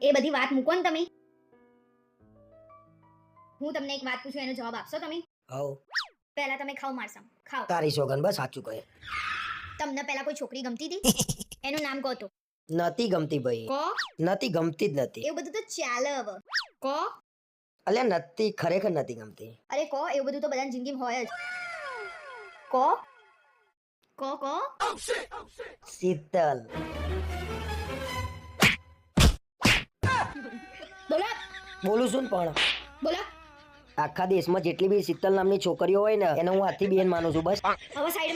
એ બધી વાત મૂકો ને તમે. હું તમને એક વાત પૂછું એનો જવાબ આપશો તમે? હવ પહેલા તમે ખાવ મારસમ. ખાવ તારી સોગન બસ સાચું કહે. તમને પહેલા કોઈ છોકરી ગમતી હતી? એનું નામ કહો તો. નતી ગમતી ભાઈ. કહો. નતી ગમતી જ નથી. એવું બધું તો ચાલે હવે. કહો. અલ્યા નથી ખરેખર નથી ગમતી. અરે કહો એવું બધું તો બધાની જિંદગીમાં હોય જ. કહો. કહો કહો. શીતલ. બોલો બોલું છું ને પણ. બોલો આખા દેશમાં જેટલી બી શીતલ નામની છોકરીઓ હોય ને એને હું હાથી બેન માનું છું બસ. હવે સાઈડ